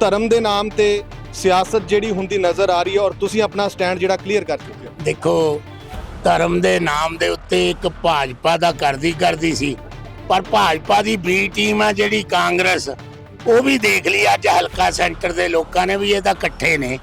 ਧਰਮ ਦੇ ਨਾਮ ਤੇ ਸਿਆਸਤ ਜਿਹੜੀ ਹੁੰਦੀ ਨਜ਼ਰ ਆ ਰਹੀ ਹੈ ਔਰ ਤੁਸੀਂ ਆਪਣਾ ਸਟੈਂਡ ਜਿਹੜਾ ਕਲੀਅਰ ਕਰ ਚੁੱਕੇ ਹੋ। ਦੇਖੋ, ਧਰਮ ਦੇ ਨਾਮ ਦੇ ਉੱਤੇ ਇੱਕ ਭਾਜਪਾ ਦਾ ਕਰਦੀ ਕਰਦੀ ਸੀ, ਪਰ ਭਾਜਪਾ ਦੀ ਬੀ ਟੀਮ ਆ ਜਿਹੜੀ ਕਾਂਗਰਸ, ਉਹ ਵੀ ਦੇਖ ਲਈ ਅੱਜ ਹਲਕਾ ਸੈਂਟਰ ਦੇ ਲੋਕਾਂ ਨੇ ਵੀ ਇਹ ਤਾਂ ਇਕੱਠੇ ਨੇ।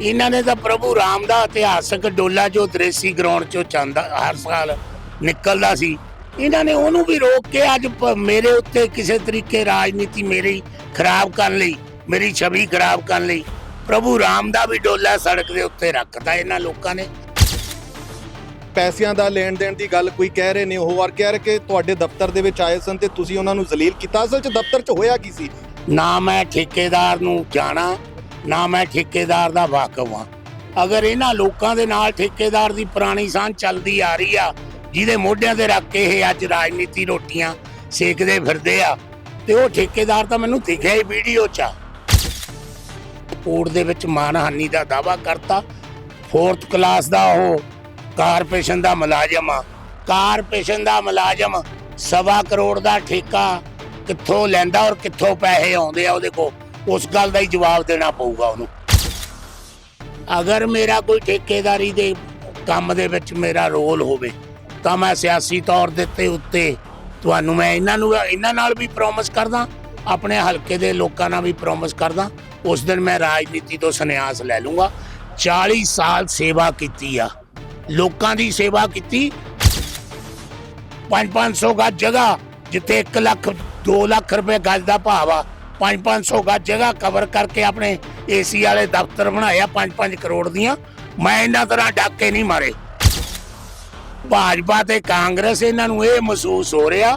ਇਹਨਾਂ ਨੇ ਤਾਂ ਪ੍ਰਭੂ ਰਾਮ ਦਾ ਇਤਿਹਾਸਕ ਡੋਲਾ ਜੋ ਦ੍ਰੇਸੀ ਗਰਾਊਂਡ ਚੋਂ ਚੰਦਾ ਹਰ ਸਾਲ ਨਿਕਲਦਾ ਸੀ ਇਹਨਾਂ ਨੇ ਉਹਨੂੰ ਵੀ ਰੋਕ ਕੇ ਅੱਜ ਮੇਰੇ ਉੱਤੇ ਕਿਸੇ ਤਰੀਕੇ ਰਾਜਨੀਤੀ ਮੇਰੀ ਖਰਾਬ ਕਰਨ ਲਈ ਮੇਰੀ ਛਵੀ ਖਰਾਬ ਕਰਨ ਲਈ ਪ੍ਰਭੂ ਰਾਮ ਦਾ ਵੀ ਡੋਲਾ ਸੜਕ ਦੇ ਉੱਤੇ ਰੱਖਤਾ ਇਹਨਾਂ ਲੋਕਾਂ ਨੇ। ਪੈਸਿਆਂ ਦਾ ਲੈਣ ਦੇਣ ਦੀ ਗੱਲ ਕੋਈ ਕਹਿ ਰਹੇ ਨੇ ਉਹ ਔਰ ਕਹਿ ਰਹੇ ਕਿ ਤੁਹਾਡੇ ਦਫ਼ਤਰ ਦੇ ਵਿੱਚ ਆਏ ਸਨ ਤੇ ਤੁਸੀਂ ਉਹਨਾਂ ਨੂੰ ਜ਼ਲੀਲ ਕੀਤਾ। ਅਸਲ 'ਚ ਦਫ਼ਤਰ 'ਚ ਹੋਇਆ ਕੀ ਸੀ? ਨਾ ਮੈਂ ਠੇਕੇਦਾਰ ਨੂੰ ਜਾਣਾ ਨਾ ਮੈਂ ਠੇਕੇਦਾਰ ਦਾ ਵਾਕਫ ਹਾਂ। ਅਗਰ ਇਹਨਾਂ ਲੋਕਾਂ ਦੇ ਨਾਲ ਠੇਕੇਦਾਰ ਦੀ ਪੁਰਾਣੀ ਸਾਂਝ ਚੱਲਦੀ ਆ ਰਹੀ ਆ ਜਿਹਦੇ ਮੋਢਿਆਂ ਤੇ ਰੱਖ ਕੇ ਇਹ ਅੱਜ ਰਾਜਨੀਤੀ ਰੋਟੀਆਂ ਸੇਕਦੇ ਫਿਰਦੇ ਆ, ਤੇ ਉਹ ਠੇਕੇਦਾਰ ਤਾਂ ਮੈਨੂੰ ਦਿਖਿਆ ਹੀ ਵੀਡੀਓ 'ਚ ਕੋਰਟ ਦੇ ਵਿੱਚ ਮਾਨਹਾਨੀ ਦਾ ਦਾਵਾ ਕਰਤਾ ਫੋਰਥ ਕਲਾਸ ਦਾ ਉਹ ਕਾਰਪੋਰੇਸ਼ਨ ਦਾ ਮੁਲਾਜ਼ਮ ਆ। ਕਾਰਪੋਰੇਸ਼ਨ ਦਾ ਮੁਲਾਜ਼ਮ ਸਵਾ ਕਰੋੜ ਦਾ ਠੇਕਾ ਕਿੱਥੋਂ ਲੈਂਦਾ ਔਰ ਕਿੱਥੋਂ ਪੈਸੇ ਆਉਂਦੇ ਆ ਉਹਦੇ ਕੋਲ, ਉਸ ਗੱਲ ਦਾ ਹੀ ਜਵਾਬ ਦੇਣਾ ਪਊਗਾ ਉਹਨੂੰ। ਅਗਰ ਮੇਰਾ ਕੋਈ ਠੇਕੇਦਾਰੀ ਦੇ ਕੰਮ ਦੇ ਵਿੱਚ ਮੇਰਾ ਰੋਲ ਹੋਵੇ ਤਾਂ ਮੈਂ ਸਿਆਸੀ ਤੌਰ ਦੇ ਉੱਤੇ ਉੱਤੇ। ਤੁਹਾਨੂੰ ਮੈਂ ਇਹਨਾਂ ਨੂੰ, ਇਹਨਾਂ ਨਾਲ ਵੀ ਪ੍ਰੋਮਿਸ ਕਰਦਾ, ਆਪਣੇ ਹਲਕੇ ਦੇ ਲੋਕਾਂ ਨਾਲ ਵੀ ਪ੍ਰੋਮਿਸ ਕਰਦਾ। ਉਸ ਦਿਨ ਮੈਂ ਰਾਜਨੀਤੀ ਤੋਂ ਸੰਨਿਆਸ ਲੈ ਲੂੰਗਾ। 40 ਸਾਲ ਸੇਵਾ ਕੀਤੀ ਆ। ਲੋਕਾਂ ਦੀ ਸੇਵਾ ਕੀਤੀ। 5-500 ਗੱਜ ਜਗ੍ਹਾ, ਜਿੱਥੇ 1 ਲੱਖ 2 ਲੱਖ ਰੁਪਏ ਗੱਜ ਦਾ ਭਾਵ ਆ। 5-500 ਗੱਜ ਜਗ੍ਹਾ ਕਵਰ ਕਰਕੇ ਆਪਣੇ ਏਸੀ ਵਾਲੇ ਦਫ਼ਤਰ ਬਣਾਇਆ 5-5 ਕਰੋੜ ਦੀਆਂ। ਮੈਂ ਇਹਨਾਂ ਤਰ੍ਹਾਂ ਡਾਕੇ ਨਹੀਂ ਮਾਰੇ। ਭਾਜਪਾ ਤੇ ਕਾਂਗਰਸ ਇਹਨਾਂ ਨੂੰ ਇਹ ਮਹਿਸੂਸ ਹੋ ਰਿਹਾ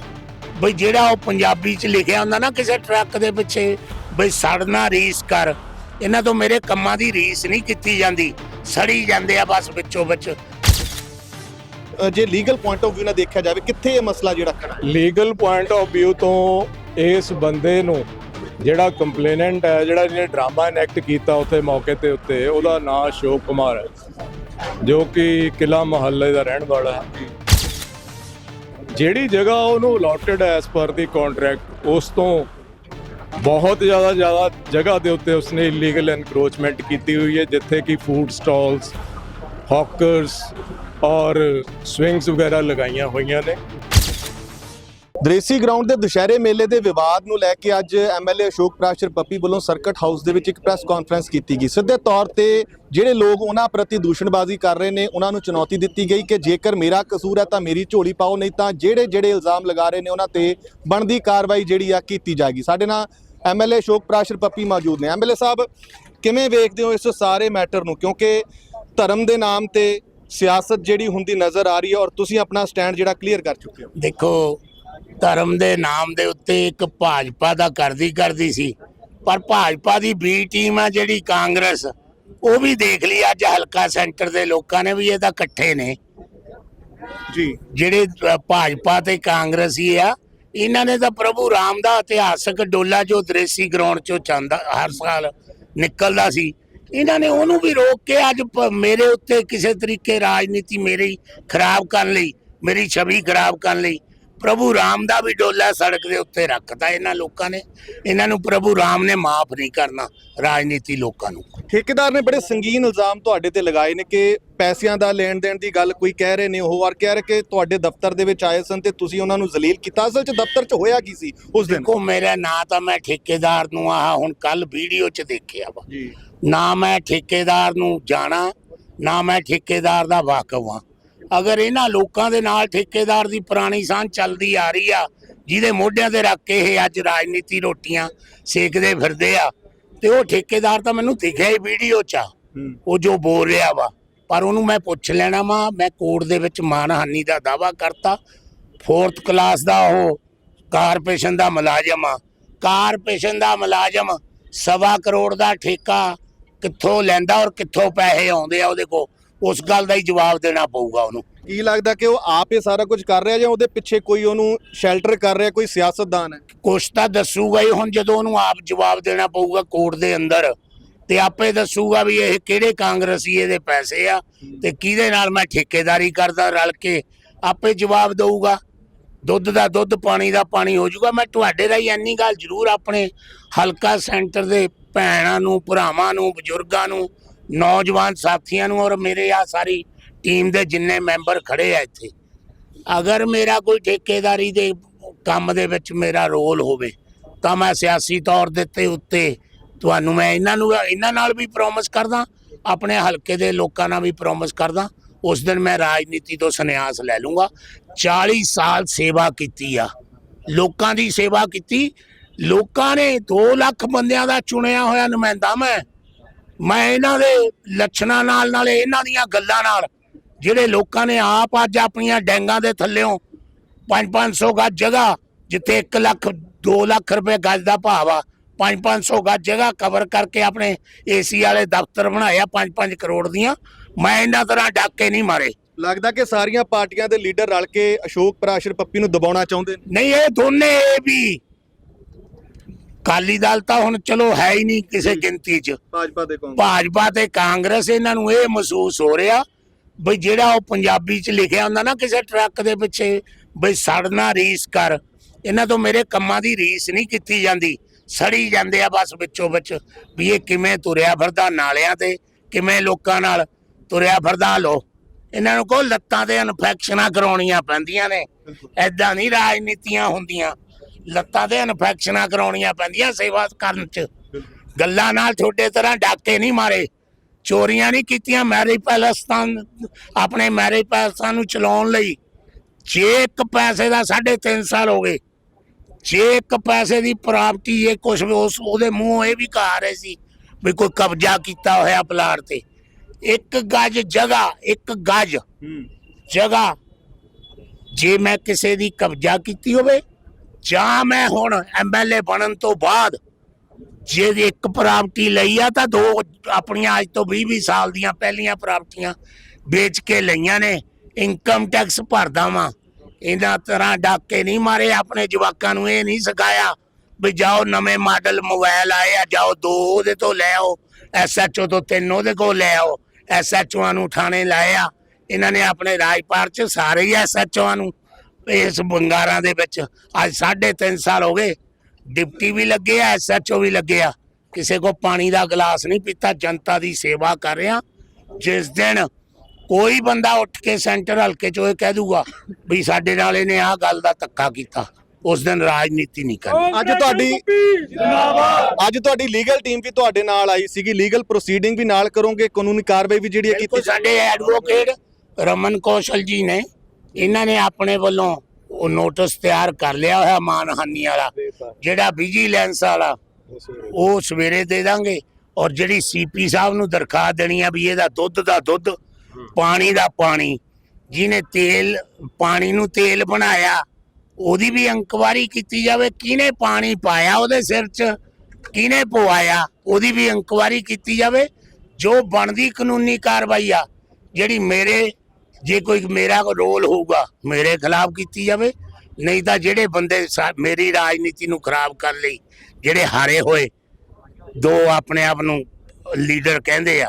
ਬਈ ਜਿਹੜਾ ਉਹ ਪੰਜਾਬੀ ਚ ਲਿਖਿਆ ਹੁੰਦਾ ਨਾ ਕਿਸੇ ਟਰੱਕ ਦੇ ਪਿੱਛੇ ਬਈ ਸੜਨਾ ਰੀਸ ਕਰ। ਇਹਨਾਂ ਤੋਂ ਮੇਰੇ ਕੰਮਾਂ ਦੀ ਰੀਸ ਨਹੀਂ ਕੀਤੀ ਜਾਂਦੀ। ਸੜੀ ਜਾਂਦੇ ਆ ਬਸ ਵਿੱਚੋਂ ਵਿੱਚ। ਜੇ ਲੀਗਲ ਪੁਆਇੰਟ ਆਫ View ਨਾਲ ਦੇਖਿਆ ਜਾਵੇ ਕਿੱਥੇ ਇਹ ਮਸਲਾ ਜਿਹੜਾ ਖੜਾ? ਲੀਗਲ ਪੁਆਇੰਟ ਆਫ View ਤੋਂ ਇਸ ਬੰਦੇ ਨੂੰ ਜਿਹੜਾ ਕੰਪਲੇਨੈਂਟ ਹੈ ਜਿਹੜਾ ਜਿਹਨੇ ਡਰਾਮਾ ਇਨੈਕਟ ਕੀਤਾ ਉੱਥੇ ਮੌਕੇ ਤੇ ਉੱਤੇ ਉਹਦਾ ਨਾਮ ਅਸ਼ੋਕ ਕੁਮਾਰ ਹੈ। ਜੋ ਕਿ ਕਿਲਾ ਮਹੱਲੇ ਦਾ ਰਹਿਣ ਵਾਲਾ ਹੈ। ਜਿਹੜੀ ਜਗ੍ਹਾ ਉਹਨੂੰ ਅਲੋਟਡ ਐਸ ਪਰ ਦੀ ਕੰਟਰੈਕਟ ਉਸ ਤੋਂ ਬਹੁਤ ਜ਼ਿਆਦਾ ਜ਼ਿਆਦਾ ਜਗ੍ਹਾ ਦੇ ਉੱਤੇ ਉਸਨੇ ਇਲੀਗਲ ਐਨਕਰੋਚਮੈਂਟ ਕੀਤੀ ਹੋਈ ਹੈ, ਜਿੱਥੇ ਕਿ ਫੂਡ ਸਟਾਲਸ ਹੌਕਰਸ ਔਰ ਸਵਿੰਗਸ ਵਗੈਰਾ ਲਗਾਈਆਂ ਹੋਈਆਂ ਨੇ। ਦ੍ਰੇਸੀ ਗਰਾਊਂਡ ਦੇ ਦੁਸ਼ਹਿਰੇ ਮੇਲੇ ਦੇ ਵਿਵਾਦ ਨੂੰ ਲੈ ਕੇ ਅੱਜ ਐਮਐਲਏ ਅਸ਼ੋਕ ਪ੍ਰਾਸ਼ਰ ਪੱਪੀ ਵੱਲੋਂ ਸਰਕਟ ਹਾਊਸ ਦੇ ਵਿੱਚ ਇੱਕ ਪ੍ਰੈਸ ਕਾਨਫਰੰਸ ਕੀਤੀ ਗਈ। ਸਿੱਧੇ ਤੌਰ ਤੇ ਜਿਹੜੇ ਲੋਕ ਉਹਨਾਂ ਪ੍ਰਤੀ ਦੂਸ਼ਣਬਾਜ਼ੀ ਕਰ ਰਹੇ ਨੇ, ਉਹਨਾਂ ਨੂੰ ਚੁਣੌਤੀ ਦਿੱਤੀ ਗਈ ਕਿ ਜੇਕਰ ਮੇਰਾ ਕਸੂਰ ਹੈ ਤਾਂ ਮੇਰੀ ਝੋਲੀ ਪਾਓ, ਨਹੀਂ ਤਾਂ ਜਿਹੜੇ ਜਿਹੜੇ ਇਲਜ਼ਾਮ ਲਗਾ ਰਹੇ ਨੇ ਉਹਨਾਂ ਤੇ ਬਣਦੀ ਕਾਰਵਾਈ ਜਿਹੜੀ ਆ ਕੀਤੀ ਜਾਏਗੀ। ਸਾਡੇ ਨਾਲ ਐਮਐਲਏ ਅਸ਼ੋਕ ਪ੍ਰਾਸ਼ਰ ਪੱਪੀ ਮੌਜੂਦ ਨੇ। ਐਮਐਲਏ ਸਾਹਿਬ, ਕਿਵੇਂ ਵੇਖਦੇ ਹੋ ਇਸ ਸਾਰੇ ਮੈਟਰ ਨੂੰ? ਕਿਉਂਕਿ ਧਰਮ ਦੇ ਨਾਮ ਤੇ ਸਿਆਸਤ ਜਿਹੜੀ ਹੁੰਦੀ ਨਜ਼ਰ ਆ ਰਹੀ ਹੈ ਔਰ ਤੁਸੀਂ ਆਪਣਾ ਸਟੈਂਡ ਜਿਹੜਾ ਕਲੀਅਰ ਕਰ ਚੁੱਕੇ ਹੋ। ਦੇਖੋ ਧਰਮ ਦੇ ਨਾਮ ਦੇ ਉੱਤੇ ਇੱਕ ਭਾਜਪਾ ਦਾ ਕਰਦੀ ਕਰਦੀ ਸੀ। ਪਰ ਭਾਜਪਾ ਦੀ ਬੀ ਟੀਮ ਆ ਜਿਹੜੀ ਕਾਂਗਰਸ ਉਹ ਵੀ ਦੇਖ ਲਈ ਅੱਜ ਹਲਕਾ ਸੈਂਟਰ ਦੇ ਲੋਕਾਂ ਨੇ ਵੀ ਇਹ ਤਾਂ ਇਕੱਠੇ ਨੇ। ਜੀ। ਜਿਹੜੇ ਭਾਜਪਾ ਤੇ ਕਾਂਗਰਸੀ ਆ ਇਹਨਾਂ ਨੇ ਤਾਂ ਪ੍ਰਭੂ ਰਾਮ ਦਾ ਇਤਿਹਾਸਕ ਡੋਲਾ ਜੋ ਦ੍ਰੇਸੀ ਗਰਾਊਂਡ ਚੋਂ ਚੰਦਾ ਹਰ ਸਾਲ ਨਿਕਲਦਾ ਸੀ ਇਹਨਾਂ ਨੇ ਉਹਨੂੰ ਵੀ ਰੋਕ ਕੇ ਅੱਜ ਮੇਰੇ ਉੱਤੇ ਕਿਸੇ ਤਰੀਕੇ ਰਾਜਨੀਤੀ ਮੇਰੀ ਖਰਾਬ ਕਰਨ ਲਈ ਮੇਰੀ ਛਵੀ ਖਰਾਬ ਕਰਨ ਲਈ ਪ੍ਰਭੂ ਰਾਮ ਦਾ ਵੀ ਡੋਲਾ ਸੜਕ ਦੇ ਉੱਤੇ ਰੱਖਤਾ ਇਹਨਾਂ ਲੋਕਾਂ ਨੇ। ਇਹਨਾਂ ਨੂੰ ਪ੍ਰਭੂ ਰਾਮ ਨੇ ਮਾਫ ਨਹੀਂ ਕਰਨਾ ਰਾਜਨੀਤੀ ਲੋਕਾਂ ਨੂੰ। ਠੇਕੇਦਾਰ ਨੇ ਬੜੇ ਸੰਗੀਨ ਇਲਜ਼ਾਮ ਤੁਹਾਡੇ ਤੇ ਲਗਾਏ ਨੇ ਕਿ ਪੈਸਿਆਂ ਦਾ ਲੈਣ ਦੇਣ ਦੀ ਗੱਲ ਕੋਈ ਕਹਿ ਰਹੇ ਨੇ ਉਹ ਔਰ ਕਹਿ ਰਹੇ ਕਿ ਤੁਹਾਡੇ ਦਫ਼ਤਰ ਦੇ ਵਿੱਚ ਆਏ ਸਨ ਤੇ ਤੁਸੀਂ ਉਹਨਾਂ ਨੂੰ ਜ਼ਲੀਲ ਕੀਤਾ। ਅਸਲ 'ਚ ਦਫ਼ਤਰ 'ਚ ਹੋਇਆ ਕੀ ਸੀ ਉਸ ਦਿਨ? ਦੇਖੋ ਮੇਰਾ ਨਾਂ ਤਾਂ ਮੈਂ ਠੇਕੇਦਾਰ ਨੂੰ ਆਹ ਹੁਣ ਕੱਲ ਵੀਡੀਓ 'ਚ ਦੇਖਿਆ ਵਾ। ਜੀ। ਨਾ ਮੈਂ ਠੇਕੇਦਾਰ ਨੂੰ ਜਾਣਾ ਨਾ ਮੈਂ ਠੇਕੇਦਾਰ ਦਾ ਵਾਕਫ ਹਾਂ। ਅਗਰ ਇਹਨਾਂ ਲੋਕਾਂ ਦੇ ਨਾਲ ਠੇਕੇਦਾਰ ਦੀ ਪੁਰਾਣੀ ਸਾਂਝ ਚੱਲਦੀ ਆ ਰਹੀ ਆ ਜਿਹਦੇ ਮੋਢਿਆਂ ਤੇ ਰੱਖ ਕੇ ਇਹ ਅੱਜ ਰਾਜਨੀਤੀ ਰੋਟੀਆਂ ਸੇਕਦੇ ਫਿਰਦੇ ਆ ਤੇ ਉਹ ਠੇਕੇਦਾਰ ਤਾਂ ਮੈਨੂੰ ਦਿਖਿਆ ਹੀ ਵੀਡੀਓ 'ਚ ਆ। ਉਹ ਜੋ ਬੋਲ ਰਿਹਾ ਵਾ ਪਰ ਉਹਨੂੰ ਮੈਂ ਪੁੱਛ ਲੈਣਾ ਵਾ ਮੈਂ ਕੋਰਟ ਦੇ ਵਿੱਚ ਮਾਨਹਾਨੀ ਦਾ ਦਾਵਾ ਕਰਤਾ ਫੋਰਥ ਕਲਾਸ ਦਾ ਉਹ ਕਾਰਪੋਰੇਸ਼ਨ ਦਾ ਮੁਲਾਜ਼ਮ ਆ। ਕਾਰਪੋਰੇਸ਼ਨ ਦਾ ਮੁਲਾਜ਼ਮ ਸਵਾ ਕਰੋੜ ਦਾ ਠੇਕਾ ਕਿੱਥੋਂ ਲੈਂਦਾ ਔਰ ਕਿੱਥੋਂ ਪੈਸੇ ਆਉਂਦੇ ਆ ਉਹਦੇ ਕੋ ਉਸ ਗੱਲ ਦਾ ਹੀ ਜਵਾਬ ਦੇਣਾ ਪਊਗਾ ਉਹਨੂੰ। ਕੀ ਲੱਗਦਾ ਕਿ ਉਹ ਆਪ ਇਹ ਸਾਰਾ ਕੁਝ ਕਰ ਰਿਹਾ ਜਾਂ ਉਹਦੇ ਪਿੱਛੇ ਕੋਈ ਉਹਨੂੰ ਸ਼ੈਲਟਰ ਕਰ ਰਿਹਾ ਕੋਈ ਸਿਆਸਤਦਾਨ ਹੈ? ਕੁਛ ਤਾਂ ਦੱਸੂਗਾ ਹੀ ਹੁਣ ਜਦੋਂ ਉਹਨੂੰ ਆਪ ਜਵਾਬ ਦੇਣਾ ਪਊਗਾ ਕੋਰਟ ਦੇ ਅੰਦਰ। ਤੇ ਆਪੇ ਦੱਸੂਗਾ ਵੀ ਇਹ ਕਿਹੜੇ ਕਾਂਗਰਸੀ ਇਹਦੇ ਪੈਸੇ ਆ ਤੇ ਕਿਹਦੇ ਨਾਲ ਮੈਂ ਠੇਕੇਦਾਰੀ ਕਰਦਾ ਰਲ ਕੇ। ਆਪੇ ਜਵਾਬ ਦਊਗਾ। ਦੁੱਧ ਦਾ ਦੁੱਧ ਪਾਣੀ ਦਾ ਪਾਣੀ ਹੋ ਜਾਊਗਾ। ਮੈਂ ਤੁਹਾਡੇ ਰਾਹੀਂ ਇੰਨੀ ਗੱਲ ਜ਼ਰੂਰ ਆਪਣੇ ਹਲਕਾ ਸੈਂਟਰ ਦੇ ਭੈਣਾਂ ਨੂੰ ਭਰਾਵਾਂ ਨੂੰ ਬਜ਼ੁਰਗਾਂ ਨੂੰ ਨੌਜਵਾਨ ਸਾਥੀਆਂ ਨੂੰ ਔਰ ਮੇਰੇ ਆ ਸਾਰੀ ਟੀਮ ਦੇ ਜਿੰਨੇ ਮੈਂਬਰ ਖੜੇ ਆ ਇੱਥੇ। ਅਗਰ ਮੇਰਾ ਕੋਈ ਠੇਕੇਦਾਰੀ ਦੇ ਕੰਮ ਦੇ ਵਿੱਚ ਮੇਰਾ ਰੋਲ ਹੋਵੇ, ਤਾਂ ਮੈਂ ਸਿਆਸੀ ਤੌਰ ਦੇ ਤੇ ਉੱਤੇ ਤੁਹਾਨੂੰ ਮੈਂ ਇਹਨਾਂ ਨੂੰ, ਇਹਨਾਂ ਨਾਲ ਵੀ ਪ੍ਰੋਮਿਸ ਕਰਦਾ, ਆਪਣੇ ਹਲਕੇ ਦੇ ਲੋਕਾਂ ਨਾਲ ਵੀ ਪ੍ਰੋਮਿਸ ਕਰਦਾ। ਉਸ ਦਿਨ ਮੈਂ ਰਾਜਨੀਤੀ ਤੋਂ ਸੰਨਿਆਸ ਲੈ ਲੂੰਗਾ। 40 ਸਾਲ ਸੇਵਾ ਕੀਤੀ ਆ। ਲੋਕਾਂ ਦੀ ਸੇਵਾ ਕੀਤੀ। ਲੋਕਾਂ ਨੇ 2 ਲੱਖ ਬੰਦਿਆਂ ਦਾ ਚੁਣਿਆ ਹੋਇਆ ਨੁਮਾਇੰਦਾ ਮੈਂ। ਮੈਂ ਇਹਨਾਂ ਦੇ ਲੱਛਣਾਂ ਨਾਲ ਨਾਲੇ ਇਹਨਾਂ ਦੀਆਂ ਗੱਲਾਂ ਨਾਲ ਜਿਹੜੇ ਲੋਕਾਂ ਨੇ ਆਪ ਅੱਜ ਆਪਣੀਆਂ ਡੈਂਗਾਂ ਦੇ ਥੱਲਿਓਂ 5-500 ਗੱਜ ਜਗ੍ਹਾ ਜਿੱਥੇ 1 ਲੱਖ 2 ਲੱਖ ਰੁਪਏ ਗੱਜ ਦਾ ਭਾਵ ਆ 5-500 ਗੱਜ ਜਗ੍ਹਾ ਕਵਰ ਕਰਕੇ ਆਪਣੇ ਏਸੀ ਵਾਲੇ ਦਫ਼ਤਰ ਬਣਾਇਆ 5-5 ਕਰੋੜ ਦੀਆਂ। ਮੈਂ ਇਹਨਾਂ ਤਰ੍ਹਾਂ ਡਾਕੇ ਨਹੀਂ ਮਾਰੇ। ਲੱਗਦਾ ਕਿ ਸਾਰੀਆਂ ਪਾਰਟੀਆਂ ਦੇ ਲੀਡਰ ਰਲ ਕੇ ਅਸ਼ੋਕ ਪ੍ਰਾਸ਼ਰ ਪੱਪੀ ਨੂੰ ਦਬਾਉਣਾ ਚਾਹੁੰਦੇ ਨੇ। ਨਹੀਂ ਇਹ ਦੋਨੇ ਇਹ ਵੀ ਕਾਲੀ ਦਲ ਤਾਂ ਹੁਣ ਚਲੋ ਹੈ ਹੀ ਨਹੀਂ ਕਿਸੇ ਗਿਣਤੀ 'ਚ। ਭਾਜਪਾ ਦੇ ਕਾਂਗਰਸ। ਭਾਜਪਾ ਤੇ ਕਾਂਗਰਸ ਇਹਨਾਂ ਨੂੰ ਇਹ ਮਹਿਸੂਸ ਹੋ ਰਿਹਾ ਬਈ ਜਿਹੜਾ ਉਹ ਪੰਜਾਬੀ 'ਚ ਲਿਖਿਆ ਹੁੰਦਾ ਨਾ ਕਿਸੇ ਟਰੱਕ ਦੇ ਪਿੱਛੇ ਬਈ ਸੜਨਾ ਰੀਸ ਕਰ। ਇਹਨਾਂ ਤੋਂ ਮੇਰੇ ਕੰਮਾਂ ਦੀ ਰੀਸ ਨਹੀਂ ਕੀਤੀ ਜਾਂਦੀ। ਸੜੀ ਜਾਂਦੇ ਆ ਬਸ ਵਿੱਚੋਂ ਵਿੱਚ ਵੀ ਇਹ ਕਿਵੇਂ ਤੁਰਿਆ ਫਿਰਦਾ ਨਾਲਿਆਂ ਤੇ ਕਿਵੇਂ ਲੋਕਾਂ ਨਾਲ ਤੁਰਿਆ ਫਿਰਦਾ ਲੋ। ਇਹਨਾਂ ਨੂੰ ਕੋ ਲੱਤਾਂ ਤੇ ਇਨਫੈਕਸ਼ਨਾਂ ਕਰਾਉਣੀਆਂ ਪੈਂਦੀਆਂ ਨੇ। ਐਦਾਂ ਨਹੀਂ ਰਾਜਨੀਤੀਆਂ ਹੁੰਦੀਆਂ। ਲੱਤਾਂ ਤੇ ਇਨਫੈਕਸ਼ਨਾਂ ਕਰਾਉਣੀਆਂ ਪੈਂਦੀਆਂ ਸੇਵਾ ਕਰਨ 'ਚ। ਗੱਲਾਂ ਨਾਲ ਛੋਟੇ ਤਰ੍ਹਾਂ ਡਾਕੇ ਨਹੀਂ ਮਾਰੇ। ਚੋਰੀਆਂ ਨਹੀਂ ਕੀਤੀਆਂ ਮੈਰਿਜ ਪੈਲਸਤਾਨ ਆਪਣੇ ਮੈਰਿਜ ਪੈਲਸਾਂ ਨੂੰ ਚਲਾਉਣ ਲਈ। ਜੇ ਇੱਕ ਪੈਸੇ ਦਾ 3.5 ਸਾਲ ਹੋ ਗਏ ਜੇ ਇੱਕ ਪੈਸੇ ਦੀ ਪ੍ਰਾਪਤੀ ਇਹ ਕੁਝ ਉਸ ਉਹਦੇ ਮੂੰਹੋਂ ਇਹ ਵੀ ਕਹਾ ਰਹੇ ਸੀ ਵੀ ਕੋਈ ਕਬਜ਼ਾ ਕੀਤਾ ਹੋਇਆ ਪਲਾਟ ਤੇ। ਇੱਕ ਗੱਜ ਜਗ੍ਹਾ ਇੱਕ ਗੱਜ ਹੂੰ। ਜਗ੍ਹਾ। ਜੇ ਮੈਂ ਕਿਸੇ ਦੀ ਕਬਜ਼ਾ ਕੀਤੀ ਹੋਵੇ ਜਾਂ ਮੈਂ ਹੁਣ ਐਮਐਲਏ ਬਣਨ ਤੋਂ ਬਾਅਦ ਜੇ ਇੱਕ ਪ੍ਰਾਪਰਟੀ ਲਈ ਆ, ਤਾਂ ਦੋ ਆਪਣੀਆਂ ਅੱਜ ਤੋਂ 20 20 ਸਾਲ ਦੀਆਂ ਪਹਿਲੀਆਂ ਪ੍ਰਾਪਰਟੀਆਂ ਵੇਚ ਕੇ ਲਈਆਂ ਨੇ ਇਨਕਮ ਟੈਕਸ ਭਰਦਾ ਵਾਂ। ਇਹਨਾਂ ਤਰ੍ਹਾਂ ਡਾਕੇ ਨਹੀਂ ਮਾਰੇ, ਆਪਣੇ ਜਵਾਕਾਂ ਨੂੰ ਇਹ ਨਹੀਂ ਸਿਖਾਇਆ ਵੀ ਜਾਓ ਨਵੇਂ ਮਾਡਲ ਮੋਬਾਈਲ ਆਏ ਆ, ਜਾਓ ਦੋ ਉਹਦੇ ਤੋਂ ਲੈ ਆਓ ਐਸਐਚਓ ਤੋਂ ਤਿੰਨ ਉਹਦੇ ਕੋਲ ਲੈ ਆਓ ਐਸਐਚਓਆਂ ਨੂੰ ਥਾਣੇ ਲਾਏ ਆ। ਇਹਨਾਂ ਨੇ ਆਪਣੇ ਰਾਜਪਾਲ ਚ ਸਾਰੇ ਹੀ ਐਸਐਚਓਆਂ ਨੂੰ ਇਸ ਬੰਗਾਰਾਂ ਦੇ ਵਿੱਚ ਅੱਜ 3.5 ਸਾਲ ਹੋ ਗਏ। ਡਿਪਟੀ ਵੀ ਲੱਗੇ ਆ ਐਸਐਚਓ ਵੀ ਲੱਗੇ ਆ। ਕਿਸੇ ਕੋ ਪਾਣੀ ਦਾ ਗਲਾਸ ਨਹੀਂ ਪੀਤਾ ਜਨਤਾ ਦੀ ਸੇਵਾ ਕਰ ਰਿਹਾ। ਜਿਸ ਦਿਨ ਕੋਈ ਬੰਦਾ ਉੱਠ ਕੇ ਸੈਂਟਰ ਹਲਕੇ ਚੋਂ ਇਹ ਕਹਿ ਦੂਗਾ ਵੀ ਸਾਡੇ ਨਾਲ ਇਹਨੇ ਆਹ ਗੱਲ ਦਾ ਧੱਕਾ ਕੀਤਾ। ਉਸ ਦਿਨ ਰਾਜਨੀਤੀ ਨਹੀਂ ਕਰਨੀ। ਅੱਜ ਤੁਹਾਡੀ ਅੱਜ ਤੁਹਾਡੀ ਲੀਗਲ ਟੀਮ ਵੀ ਤੁਹਾਡੇ ਨਾਲ ਆਈ ਸੀਗੀ। ਲੀਗਲ ਪ੍ਰੋਸੀਡਿੰਗ ਵੀ ਨਾਲ ਕਰੋਗੇ ਕਾਨੂੰਨੀ ਕਾਰਵਾਈ ਵੀ ਜਿਹੜੀ ਕੀਤੀ ਸਾਡੇ ਐਡਵੋਕੇਟ ਰਮਨ ਕੌਸ਼ਲ ਜੀ ਨੇ ਇਹਨਾਂ ਨੇ ਆਪਣੇ ਵੱਲੋਂ ਉਹ ਨੋਟਿਸ ਤਿਆਰ ਕਰ ਲਿਆ ਹੋਇਆ ਮਾਨਹਾਨੀ ਵਾਲਾ ਜਿਹੜਾ ਵਿਜੀਲੈਂਸ ਵਾਲਾ ਉਹ ਸਵੇਰੇ ਦੇ ਦਾਂਗੇ ਔਰ ਜਿਹੜੀ ਸੀਪੀ ਸਾਹਿਬ ਨੂੰ ਦਰਖਾਸਤ ਦੇਣੀ ਆ ਵੀ ਇਹਦਾ ਦੁੱਧ ਦਾ ਦੁੱਧ ਪਾਣੀ ਦਾ ਪਾਣੀ ਜਿਹਨੇ ਤੇਲ ਪਾਣੀ ਨੂੰ ਤੇਲ ਬਣਾਇਆ ਉਹਦੀ ਵੀ ਇਨਕੁਆਰੀ ਕੀਤੀ ਜਾਵੇ ਕਿਹਨੇ ਪਾਣੀ ਪਾਇਆ ਉਹਦੇ ਸਿਰ 'ਚ ਕਿਹਨੇ ਪਵਾਇਆ ਉਹਦੀ ਵੀ ਇਨਕੁਆਰੀ ਕੀਤੀ ਜਾਵੇ ਜੋ ਬਣਦੀ ਕਾਨੂੰਨੀ ਕਾਰਵਾਈ ਆ ਜਿਹੜੀ ਮੇਰੇ ਜੇ ਕੋਈ ਮੇਰਾ ਕੋਈ ਰੋਲ ਹੋਊਗਾ, ਮੇਰੇ ਖਿਲਾਫ ਕੀਤੀ ਜਾਵੇ, ਨਹੀਂ ਤਾਂ ਜਿਹੜੇ ਬੰਦੇ ਸਾ- ਮੇਰੀ ਰਾਜਨੀਤੀ ਨੂੰ ਖਰਾਬ ਕਰਨ ਲਈ ਜਿਹੜੇ ਹਾਰੇ ਹੋਏ, ਦੋ ਆਪਣੇ ਆਪ ਨੂੰ ਲੀਡਰ ਕਹਿੰਦੇ ਆ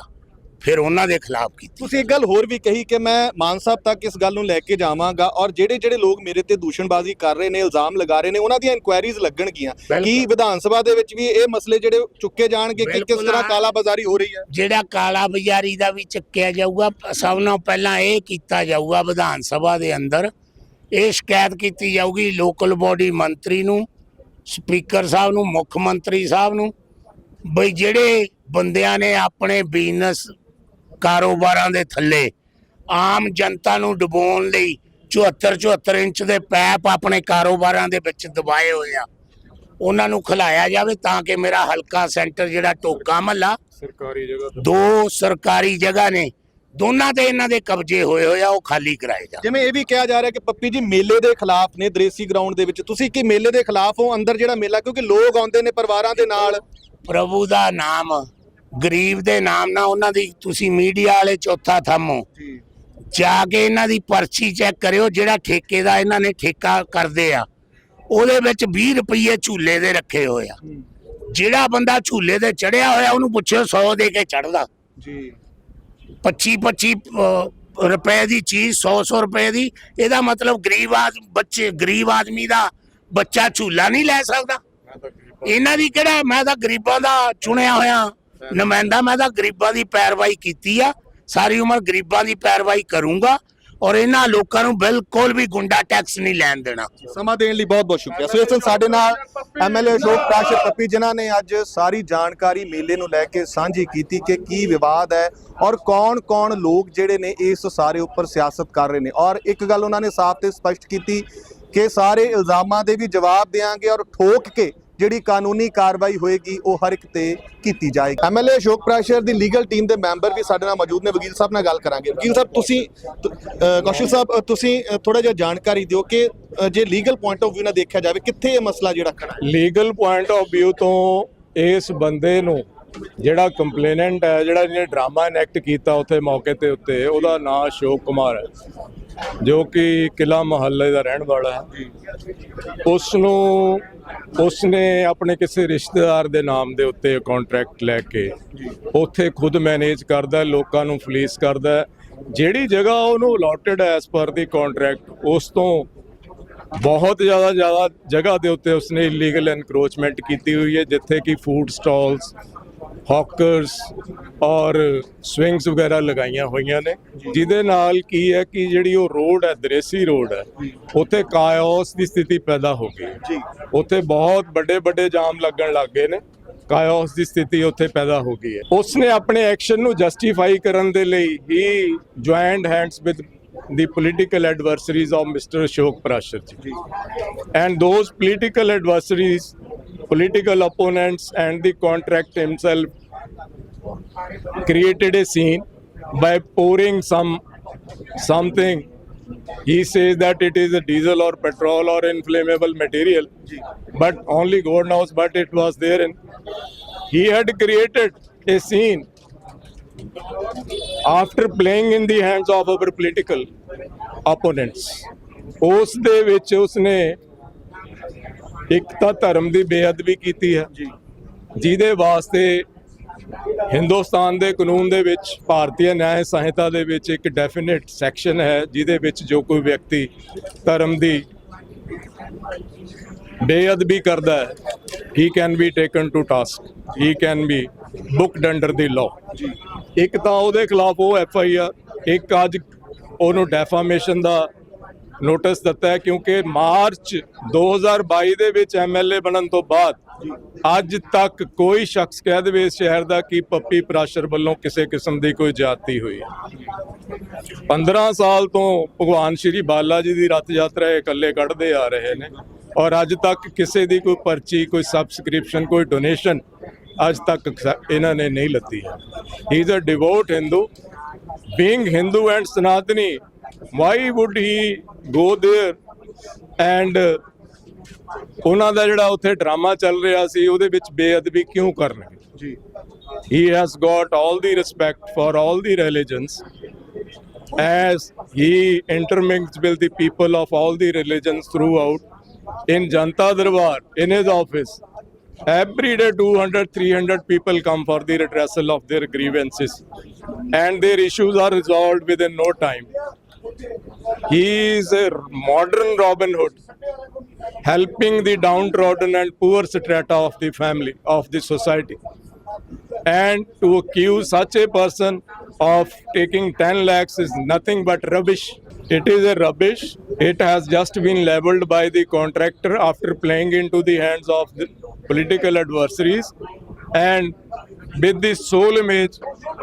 ਫਿਰ ਉਹਨਾਂ ਦੇ ਖਿਲਾਫ ਕੀਤੀ ਤੁਸੀਂ ਇੱਕ ਗੱਲ ਹੋਰ ਵੀ ਕਹੀ ਕਿ ਮੈਂ ਮਾਨ ਸਾਹਿਬ ਤੱਕ ਇਸ ਗੱਲ ਨੂੰ ਲੈ ਕੇ ਜਾਵਾਂਗਾ ਔਰ ਜਿਹੜੇ ਜਿਹੜੇ ਲੋਕ ਮੇਰੇ ਤੇ ਦੂਸ਼ਣਬਾਜ਼ੀ ਕਰ ਰਹੇ ਨੇ ਇਲਜ਼ਾਮ ਲਗਾ ਰਹੇ ਨੇ ਉਹਨਾਂ ਦੀਆਂ ਇਨਕੁਆਇਰੀਜ਼ ਲੱਗਣਗੀਆਂ। ਕੀ ਵਿਧਾਨ ਸਭਾ ਦੇ ਵਿੱਚ ਵੀ ਇਹ ਮਸਲੇ ਜਿਹੜੇ ਚੁੱਕੇ ਜਾਣਗੇ ਕਿ ਕਿਸ ਤਰ੍ਹਾਂ। ਕਾਲਾ ਬਾਜ਼ਾਰੀ ਹੋ ਰਹੀ ਹੈ ਜਿਹੜਾ ਕਾਲਾ ਬਾਜ਼ਾਰੀ ਦਾ ਵੀ ਚੱਕਿਆ ਜਾਊਗਾ ਸਭ ਨਾਲੋਂ ਪਹਿਲਾਂ ਇਹ ਕੀਤਾ ਜਾਊਗਾ ਵਿਧਾਨ ਸਭਾ ਦੇ ਅੰਦਰ ਇਹ ਸ਼ਿਕਾਇਤ ਕੀਤੀ ਜਾਊਗੀ ਲੋਕਲ ਬੋਡੀ ਮੰਤਰੀ ਨੂੰ ਸਪੀਕਰ ਸਾਹਿਬ ਨੂੰ ਮੁੱਖ ਮੰਤਰੀ ਸਾਹਿਬ ਨੂੰ ਬਈ ਜਿਹੜੇ ਬੰਦਿਆਂ ਨੇ ਆਪਣੇ ਬਿਜ਼ਨਸ ਕਾਰੋਬਾਰਾਂ ਦੇ ਥੱਲੇ। ਆਮ ਜਨਤਾ ਨੂੰ ਡੁਬੋਣ ਲਈ 74 74 ਇੰਚ ਦੇ ਪੈਪ ਆਪਣੇ ਕਾਰੋਬਾਰਾਂ ਦੇ ਵਿੱਚ ਦਬਾਏ ਹੋਏ ਆ। ਉਹਨਾਂ ਨੂੰ ਖਿਲਾਇਆ ਜਾਵੇ ਤਾਂ ਕਿ ਮੇਰਾ ਹਲਕਾ ਸੈਂਟਰ ਜਿਹੜਾ ਟੋਕਾ ਮਹੱਲਾ ਸਰਕਾਰੀ ਜਗ੍ਹਾ ਦੋ ਸਰਕਾਰੀ ਜਗ੍ਹਾ ਨੇ ਦੋਨਾਂ ਤੇ ਇਹਨਾਂ ਦੇ ਕਬਜ਼ੇ ਹੋਏ ਹੋਏ ਆ ਉਹ ਖਾਲੀ ਕਰਾਏ ਜਾ ਜਿਵੇਂ ਇਹ ਵੀ ਕਿਹਾ ਜਾ ਰਿਹਾ ਕਿ ਪੱਪੀ ਜੀ ਮੇਲੇ ਦੇ ਖਿਲਾਫ ਨੇ ਦ੍ਰੇਸੀ ਗਰਾਊਂਡ ਦੇ ਵਿੱਚ। ਤੁਸੀਂ ਕੀ ਮੇਲੇ ਦੇ ਖਿਲਾਫ ਹੋ? ਅੰਦਰ ਜਿਹੜਾ ਮੇਲਾ ਕਿਉਂਕਿ ਲੋਕ ਆਉਂਦੇ ਨੇ ਪਰਿਵਾਰਾਂ ਦੇ ਨਾਲ। ਪ੍ਰਭੂ ਦਾ ਨਾਮ ਗਰੀਬ ਦੇ ਨਾਮ ਨਾਲ ਉਹਨਾਂ ਦੀ ਤੁਸੀਂ ਮੀਡੀਆ ਵਾਲੇ ਚੌਥਾ ਥੰਮੋ ਜੀ। ਕੇ ਇਹਨਾਂ ਦੀ ਪਰਚੀ ਚੈੱਕ ਕਰਿਓ ਜਿਹੜਾ ਠੇਕੇ ਦਾ ਇਹਨਾਂ ਨੇ ਠੇਕਾ ਕਰਦੇ ਆ ਉਹਦੇ ਵਿੱਚ 20 ਰੁਪਏ ਝੂਲੇ ਦੇ ਰੱਖੇ ਹੋਏ ਆ। ਜਿਹੜਾ ਬੰਦਾ ਝੂਲੇ ਤੇ ਚੜਿਆ ਹੋਇਆ ਉਹਨੂੰ ਪੁੱਛਿਓ 100 ਦੇ ਕੇ ਚੜਦਾ ਜੀ। 25 25 ਰੁਪਏ ਦੀ ਚੀਜ਼ 100-100 ਰੁਪਏ ਦੀ। ਇਹਦਾ ਮਤਲਬ ਗਰੀਬ ਆਦਮੀ ਬੱਚੇ ਗਰੀਬ ਆਦਮੀ ਦਾ ਬੱਚਾ ਝੂਲਾ ਨਹੀਂ ਲੈ ਸਕਦਾ। ਇਹਨਾਂ ਦੀ ਕਿਹੜਾ ਮੈਂ ਤਾਂ ਗਰੀਬਾਂ ਦਾ ਚੁਣਿਆ ਹੋਇਆ। ਨੁਮਾਇੰਦਾ ਮੈਂ ਤਾਂ ਗਰੀਬਾਂ ਦੀ ਪੈਰਵਾਈ ਕੀਤੀ ਆ, ਸਾਰੀ ਉਮਰ ਗਰੀਬਾਂ ਦੀ ਪੈਰਵਾਈ ਕਰੂੰਗਾ ਔਰ ਇਹਨਾਂ ਲੋਕਾਂ ਨੂੰ ਬਿਲਕੁਲ ਵੀ ਗੁੰਡਾ ਟੈਕਸ ਨਹੀਂ ਲੈਣ ਦੇਣਾ। ਸਮਾਂ ਦੇਣ ਲਈ ਬਹੁਤ ਬਹੁਤ ਸ਼ੁਕਰੀਆ। ਸੋ ਇਸ ਦਿਨ ਸਾਡੇ ਨਾਲ ਐਮਐਲਏ ਅਸ਼ੋਕ ਪ੍ਰਾਸ਼ਰ ਪੱਪੀ ਜਿਨ੍ਹਾਂ ਨੇ ਅੱਜ ਸਾਰੀ ਜਾਣਕਾਰੀ ਮੇਲੇ ਨੂੰ ਲੈ ਕੇ ਸਾਂਝੀ ਕੀਤੀ ਕਿ ਕੀ ਵਿਵਾਦ ਹੈ ਔਰ ਕੌਣ-ਕੌਣ ਲੋਕ ਜਿਹੜੇ ਨੇ ਇਸ ਸਾਰੇ ਉੱਪਰ ਸਿਆਸਤ ਕਰ ਰਹੇ ਨੇ। ਔਰ ਇੱਕ ਗੱਲ ਉਹਨਾਂ ਨੇ ਸਾਫ਼ ਤੇ ਸਪਸ਼ਟ ਕੀਤੀ ਕਿ ਸਾਰੇ ਇਲਜ਼ਾਮਾਂ ਦੇ ਵੀ ਜਵਾਬ ਦੇਾਂਗੇ ਔਰ ਠੋਕ ਕੇ ਜਿਹੜੀ ਕਾਨੂੰਨੀ ਕਾਰਵਾਈ ਹੋਏਗੀ, ਉਹ ਹਰ ਇੱਕ ਤੇ ਕੀਤੀ ਜਾਏਗੀ। ਐਮਐਲਏ ਅਸ਼ੋਕ ਪ੍ਰਾਸ਼ਰ ਦੀ ਲੀਗਲ ਟੀਮ ਦੇ ਮੈਂਬਰ ਵੀ ਸਾਡੇ ਨਾਲ ਮੌਜੂਦ ਨੇ। ਵਕੀਲ ਸਾਹਿਬ ਨਾਲ ਗੱਲ ਕਰਾਂਗੇ। ਵਕੀਲ ਸਾਹਿਬ, ਤੁਸੀਂ, ਤ- ਕੌਸ਼ਲ ਸਾਹਿਬ ਤੁਸੀਂ ਥੋੜਾ ਜਿਹਾ ਜਾਣਕਾਰੀ ਦਿਓ ਕਿ ਜੇ ਲੀਗਲ ਪੁਆਇੰਟ ਆਫ View ਨਾਲ ਦੇਖਿਆ ਜਾਵੇ, ਕਿੱਥੇ ਇਹ ਮਸਲਾ ਜਿਹੜਾ ਖੜਾ ਹੈ? ਲੀਗਲ ਪੁਆਇੰਟ ਆਫ View ਤੋਂ ਇਸ ਬੰਦੇ ਨੂੰ ਜਿਹੜਾ ਕੰਪਲੇਨੈਂਟ ਹੈ, ਜਿਹੜਾ ਇਹਨੇ ਡਰਾਮਾ ਇਨੈਕਟ ਕੀਤਾ ਉੱਥੇ ਮੌਕੇ ਤੇ ਉੱਤੇ, ਉਹਦਾ ਨਾਮ ਅਸ਼ੋਕ ਕੁਮਾਰ ਹੈ। ਜੋ ਕਿ ਕਿਲਾ ਮਹੱਲੇ ਦਾ ਰਹਿਣ ਵਾਲਾ ਹੈ। ਉਸ ਨੂੰ ਉਸਨੇ ਆਪਣੇ ਕਿਸੇ ਰਿਸ਼ਤੇਦਾਰ ਦੇ ਨਾਮ ਦੇ ਉੱਤੇ ਕੰਟਰੈਕਟ ਲੈ ਕੇ ਉੱਥੇ ਖੁਦ ਮੈਨੇਜ ਕਰਦਾ, ਲੋਕਾਂ ਨੂੰ ਫਲੀਸ ਕਰਦਾ। ਜਿਹੜੀ ਜਗ੍ਹਾ ਉਹਨੂੰ ਅਲੋਟਡ ਹੈ ਐਸ ਪਰ ਦੀ ਕੰਟਰੈਕਟ ਉਸ ਤੋਂ ਬਹੁਤ ਜ਼ਿਆਦਾ ਜ਼ਿਆਦਾ ਜਗ੍ਹਾ ਦੇ ਉੱਤੇ ਉਸਨੇ ਇਲੀਗਲ ਐਨਕਰੋਚਮੈਂਟ ਕੀਤੀ ਹੋਈ ਹੈ, ਜਿੱਥੇ ਕਿ ਫੂਡ ਸਟਾਲਸ ਹੌਕਰਸ ਔਰ ਸਵਿੰਗਸ ਵਗੈਰਾ ਲਗਾਈਆਂ ਹੋਈਆਂ ਨੇ। ਜਿਹਦੇ ਨਾਲ ਕੀ ਹੈ ਕਿ ਜਿਹੜੀ ਉਹ ਰੋਡ ਹੈ ਦ੍ਰੇਸੀ ਰੋਡ ਹੈ ਉੱਥੇ ਕਾਇਓਸ ਦੀ ਸਥਿਤੀ ਪੈਦਾ ਹੋ ਗਈ ਜੀ। ਉੱਥੇ ਬਹੁਤ ਵੱਡੇ ਵੱਡੇ ਜਾਮ ਲੱਗਣ ਲੱਗ ਗਏ ਨੇ। ਕਾਇਓਸ ਦੀ ਸਥਿਤੀ ਉੱਥੇ ਪੈਦਾ ਹੋ ਗਈ ਹੈ। ਉਸਨੇ ਆਪਣੇ ਐਕਸ਼ਨ ਨੂੰ ਜਸਟੀਫਾਈ ਕਰਨ ਦੇ ਲਈ ਹੀ joint hands with the political adversaries of Mr. Ashok Prashar ji. And those political adversaries, political opponents, and the contract himself created a scene by pouring some something. He says that it is a diesel or petrol or inflammable material, but only God knows what it was there. And he had created a scene after playing in the hands of our political opponents ਉਸ ਦੇ ਵਿੱਚ ਉਸਨੇ ਇੱਕ ਤਾਂ ਧਰਮ ਦੀ ਬੇਅਦਬੀ ਕੀਤੀ ਹੈ। ਜਿਹਦੇ ਵਾਸਤੇ ਹਿੰਦੁਸਤਾਨ ਦੇ ਕਾਨੂੰਨ ਦੇ ਵਿੱਚ ਭਾਰਤੀ ਨਿਆਂ ਸੰਹਿਤਾ ਦੇ ਵਿੱਚ ਇੱਕ ਡੈਫੀਨਿਟ ਸੈਕਸ਼ਨ ਹੈ ਜਿਹਦੇ ਵਿੱਚ ਜੋ ਕੋਈ ਵਿਅਕਤੀ ਧਰਮ ਦੀ ਬੇਅਦਬੀ ਕਰਦਾ ਹੈ he can be taken to task he can be booked under the law ਇੱਕ ਤਾਂ ਉਹਦੇ ਖਿਲਾਫ ਉਹ ਐਫ ਆਈ ਆਰ ਇੱਕ ਅੱਜ ਉਹਨੂੰ ਡੈਫਾਮੇਸ਼ਨ ਦਾ ਨੋਟਿਸ ਦਿੱਤਾ ਹੈ ਕਿਉਂਕਿ ਮਾਰਚ 2022 ਦੇ ਵਿੱਚ ਐਮਐਲਏ ਬਣਨ ਤੋਂ ਬਾਅਦ ਅੱਜ ਤੱਕ ਕੋਈ ਸ਼ਖਸ ਕਹਿ ਦੇਵੇ ਇਸ ਸ਼ਹਿਰ ਦਾ ਕਿ ਪੱਪੀ ਪ੍ਰਾਸ਼ਰ ਵੱਲੋਂ ਕਿਸੇ ਕਿਸਮ ਦੀ ਕੋਈ ਜਾਤੀ ਹੋਈ ਹੈ। 15 ਸਾਲ ਤੋਂ ਭਗਵਾਨ ਸ਼੍ਰੀ ਬਾਲਾ ਜੀ ਦੀ ਰਥ ਯਾਤਰਾ ਇਕੱਲੇ ਕੱਢਦੇ ਆ ਰਹੇ ਨੇ ਔਰ ਅੱਜ ਤੱਕ ਕਿਸੇ ਦੀ ਕੋਈ ਪਰਚੀ, ਕੋਈ ਸਬਸਕ੍ਰਿਪਸ਼ਨ ਕੋਈ ਡੋਨੇਸ਼ਨ ਅੱਜ ਤੱਕ ਇਹਨਾਂ ਨੇ ਨਹੀਂ ਲੱਤੀ ਹੈ। He is a devout Hindu being Hindu and Sanatani why would he go there and ਉਹਨਾਂ ਦਾ ਜਿਹੜਾ ਉੱਥੇ ਡਰਾਮਾ ਚੱਲ ਰਿਹਾ ਸੀ ਉਹਦੇ ਵਿੱਚ ਬੇਅਦਬੀ ਕਿਉਂ ਕਰਨਗੇ ਜੀ he has got all the respect for all the religions as he intermingles with the people of all the religions throughout in Janta Darbar in his office every day 200 300 people come for the redressal of their grievances and their issues are resolved within no time he is a modern robin hood helping the downtrodden and poor strata of the family of the society. And to accuse such a person of taking 10 lakhs is nothing but rubbish. It is a rubbish. It has just been leveled by the contractor after playing into the hands of the political adversaries. And with this sole image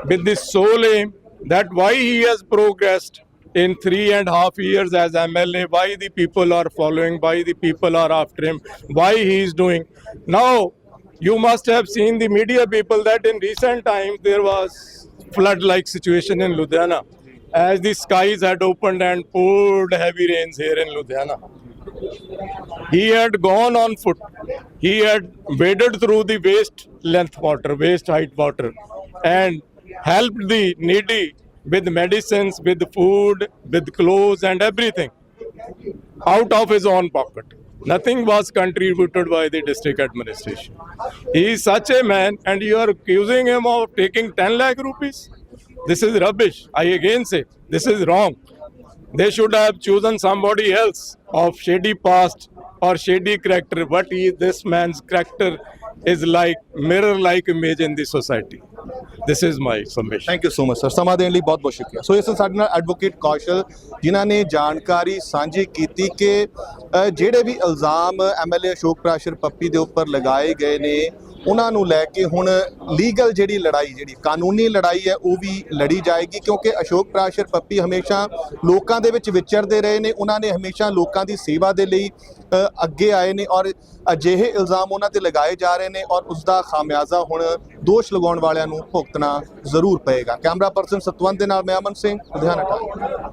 with this sole aim that why he has progressed in three and a half years as MLA, why the people are following, why the people are after him, why he is doing. Now, you must have seen the media people that in recent times there was flood-like situation in Ludhiana as the skies had opened and poured heavy rains here in Ludhiana. He had gone on foot. He had waded through the waist length water, waist height water, and helped the needy with medicines, with food, with clothes, and everything out of his own pocket. Nothing was contributed by the district administration. He is such a man, and you are accusing him of taking 10 lakh rupees. This is rubbish. I again say this is wrong. They should have chosen somebody else of shady past or shady character. But he, this man's character is like mirror-like image in the society. This is my summation. Thank you so much sir ਸਮਾਂ ਦੇਣ ਲਈ ਬਹੁਤ ਬਹੁਤ ਸ਼ੁਕਰੀਆ ਸੋ ਇਸ ਸਾਡੇ ਨਾਲ advocate ਕੌਸ਼ਲ ਜਿਨ੍ਹਾਂ ਨੇ ਜਾਣਕਾਰੀ ਸਾਂਝੀ ਕੀਤੀ ਕਿ ਅ, ਜਿਹੜੇ ਵੀ ਇਲਜ਼ਾਮ ਐਮਐਲਏ ਅਸ਼ੋਕ ਪ੍ਰਾਸ਼ਰ ਪੱਪੀ ਦੇ ਉੱਪਰ ਲਗਾਏ ਗਏ ਨੇ ਉਹਨਾਂ ਨੂੰ ਲੈ ਕੇ ਹੁਣ ਲੀਗਲ ਜਿਹੜੀ ਲੜਾਈ, ਜਿਹੜੀ ਕਾਨੂੰਨੀ ਲੜਾਈ ਹੈ, ਉਹ ਵੀ ਲੜੀ ਜਾਏਗੀ ਕਿਉਂਕਿ ਅਸ਼ੋਕ ਪ੍ਰਾਸ਼ਰ ਪੱਪੀ ਹਮੇਸ਼ਾ ਲੋਕਾਂ ਦੇ ਵਿੱਚ ਵਿਚਰਦੇ ਰਹੇ ਨੇ। ਉਹਨਾਂ ਨੇ ਹਮੇਸ਼ਾ ਲੋਕਾਂ ਦੀ ਸੇਵਾ ਦੇ ਲਈ ਅੱਗੇ ਆਏ ਨੇ ਔਰ ਅਜਿਹੇ ਇਲਜ਼ਾਮ ਉਹਨਾਂ ਤੇ ਲਗਾਏ ਜਾ ਰਹੇ ਨੇ ਔਰ ਉਸ ਦਾ ਖਾਮਿਆਜ਼ਾ ਹੁਣ ਦੋਸ਼ ਲਗਾਉਣ ਵਾਲਿਆਂ ਨੂੰ ਭੁਗਤਣਾ ਜ਼ਰੂਰ ਪਏਗਾ। ਕੈਮਰਾ ਪਰਸਨ ਸਤਵੰਤ ਦੇ ਨਾਲ ਮੈਂ ਅਮਨ ਸਿੰਘ, ਲੁਧਿਆਣਾ ਟਾਈਮ